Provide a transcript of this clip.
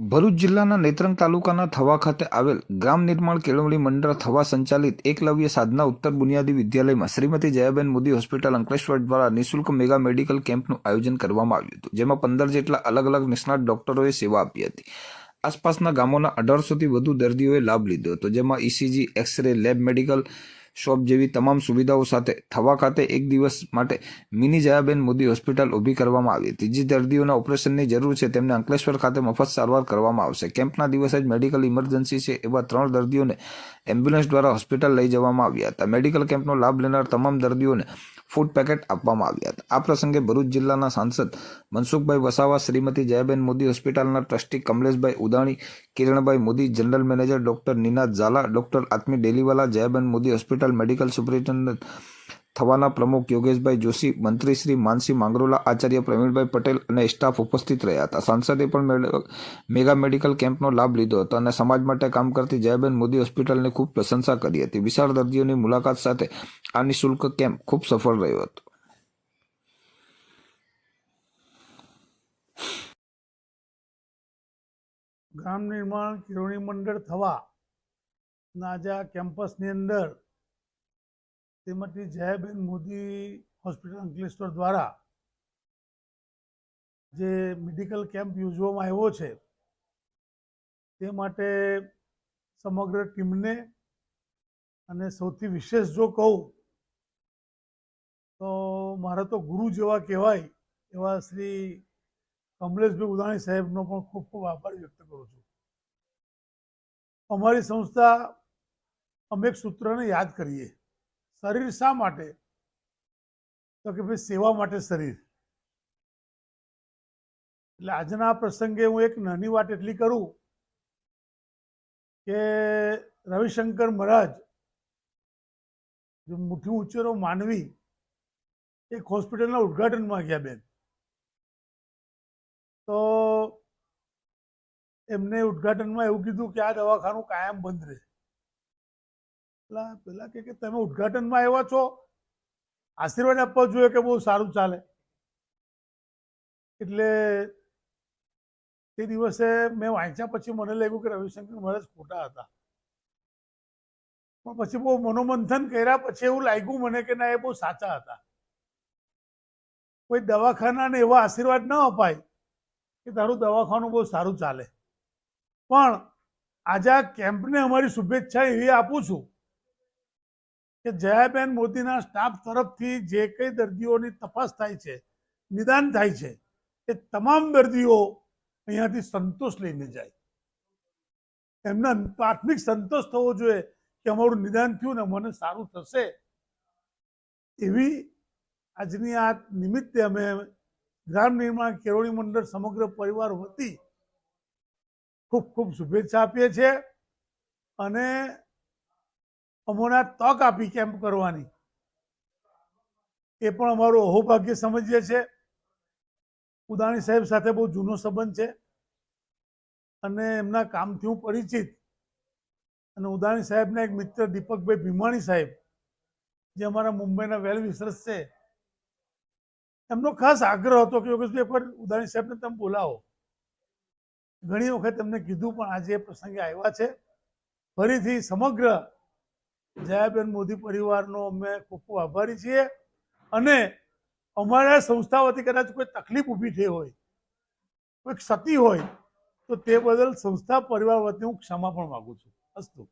ભરૂચ જિલ્લાના નેત્રંગ તાલુકાના થવા ખાતે આવેલ ગ્રામ નિર્માણ કેળવણી મંડળ થવા સંચાલિત એકલવ્ય સાધના ઉત્તર બુનિયાદી વિદ્યાલયમાં શ્રીમતી જયાબેન મોદી હોસ્પિટલ અંકલેશ્વર દ્વારા નિઃશુલ્ક મેગા મેડિકલ કેમ્પનું આયોજન કરવામાં આવ્યું હતું, જેમાં પંદર જેટલા અલગ અલગ નિષ્ણાત ડોક્ટરોએ સેવા આપી હતી. આસપાસના ગામોના અઢારસોથી વધુ દર્દીઓએ લાભ લીધો હતો, જેમાં ECG, X ray, lab medical shop જેવી તમામ સુવિધાઓ સાથે થવા ખાતે એક દિવસ માટે મિની જયાબેન મોદી હોસ્પિટલ ઊભી કરવામાં આવી હતી. જે દર્દીઓના ઓપરેશનની જરૂર છે તેમને અંકલેશ્વર ખાતે મફત સારવાર કરવામાં આવશે. કેમ્પના દિવસે જ મેડિકલ ઇમરજન્સી છે એવા ત્રણ દર્દીઓને એમ્બ્યુલન્સ દ્વારા હોસ્પિટલ લઈ જવામાં આવ્યા હતા. મેડિકલ કેમ્પનો લાભ લેનાર તમામ દર્દીઓને ફૂડ પેકેટ આપવામાં આવ્યા હતા. આ પ્રસંગે ભરૂચ જિલ્લાના સાંસદ મનસુખભાઈ વસાવા, શ્રીમતી જયાબેન મોદી હોસ્પિટલના trustee Kamleshbhai Udani, Kiranbhai Modi general manager doctor Ninad Jhala, doctor Atmi Deliwala, Jayaben Modi hospital medical superintendent થવાના પ્રમુખ યોગેશભાઈ જોશી, મંત્રી શ્રી માનસી માંગરોલા, આચાર્ય પ્રવીણભાઈ પટેલ અને સ્ટાફ ઉપસ્થિત રહ્યા હતા. સાંસદે પણ મેગા મેડિકલ કેમ્પનો લાભ લીધો હતો અને સમાજ માટે કામ કરતી જયાબેન મોદી હોસ્પિટલની ખૂબ પ્રશંસા કરી હતી. વિશાળ દર્દીઓની મુલાકાત સાથે આ નિઃશુલ્ક કેમ્પ ખૂબ સફળ રહ્યો હતો. ગ્રામ નિર્માણ કિરોણી મંડળ થવા ના આજે આ કેમ્પસની અંદર શ્રીમતી જયાબેન મોદી હોસ્પિટલ અંકલેશ્વર દ્વારા જે મેડિકલ કેમ્પ યોજવામાં આવ્યો છે, તે માટે સમગ્ર ટીમને અને સૌથી વિશેષ જો કહું, તો મારા તો ગુરુ જેવા કહેવાય એવા શ્રી કમલેશભાઈ ઉદાણી સાહેબનો પણ ખૂબ ખૂબ આભાર વ્યક્ત કરું છું. અમારી સંસ્થા અમે એક સૂત્રને યાદ કરીએ. શરીર શા માટે? તો કે ભાઈ સેવા માટે શરીર. એટલે આજના પ્રસંગે હું એક નાની વાત એટલી કરું કે રવિશંકર મહારાજ જે મુઠ્ઠી ઉચ્ચરો માનવી એક હોસ્પિટલના ઉદઘાટનમાં ગયા બેન. તો એમને ઉદઘાટનમાં એવું કીધું કે આ દવાખાનું કાયમ બંધ રહે. પેલા પેલા કે તમે ઉદ્ઘાટનમાં આવ્યા છો? આશીર્વાદ આપવા જોઈએ કે બહુ સારું ચાલે? એટલે તે દિવસે મેં વાંચ્યા પછી મને લાગ્યું કે રવિશંકર મહારાજ ખોટા હતા. પણ પછી બહુ મનોમંથન કર્યા પછી એવું લાગ્યું મને કે ના, એ બહુ સાચા હતા. કોઈ દવાખાનાને એવા આશીર્વાદ ન અપાય કે તારું દવાખાનું બહુ સારું ચાલે. પણ આજે આ કેમ્પને અમારી શુભેચ્છા એવી આપું છું કે જયાબેન મોદીના સ્ટાફ તરફથી જે કંઈ દર્દીઓની તપાસ થાય છે, નિદાન થાય છે, એ તમામ દર્દીઓ અહીંયાથી સંતોષ લઈને જાય. એમના પ્રાથમિક સંતોષ થવો જોઈએ કે અમારું નિદાન થયું ને મને સારું થશે. એવી આજની આ નિમિત્તે અમે ગ્રામ નિર્માણ કેળવણી મંડળ સમગ્ર પરિવાર વતી ખૂબ ખૂબ શુભેચ્છા આપીએ છીએ. અને અમોને તક આપી કેમ્પ કરવાની. એ પણ અમારું અહોભાગ્ય સમજીએ છીએ ઉદાણી સાહેબ સાથે બહુ જૂનો સંબંધ છે. અને એમના કામથી હું પરિચિત. અને ઉદાણી સાહેબના એક મિત્ર દીપકભાઈ ભીમાણી સાહેબ, જે અમારા મુંબઈના વેલ વિસરસ છે. એમનો ખાસ આગ્રહ હતો કે યોગેશભાઈ, એકવાર ઉદાણી સાહેબને તમે બોલાવો. ઘણી વખત એમને કીધું પણ આજે એ પ્રસંગે આવ્યા છે. ફરીથી સમગ્ર જયાબેન મોદી પરિવારનો અમે ખૂબ ખૂબ આભારી છીએ. અને અમારા સંસ્થા વતી કદાચ કોઈ તકલીફ ઊભી થઈ હોય, કોઈ ક્ષતિ હોય, તો તે બદલ સંસ્થા પરિવાર વતી હું ક્ષમા પણ માગું છું. અસ્તુ.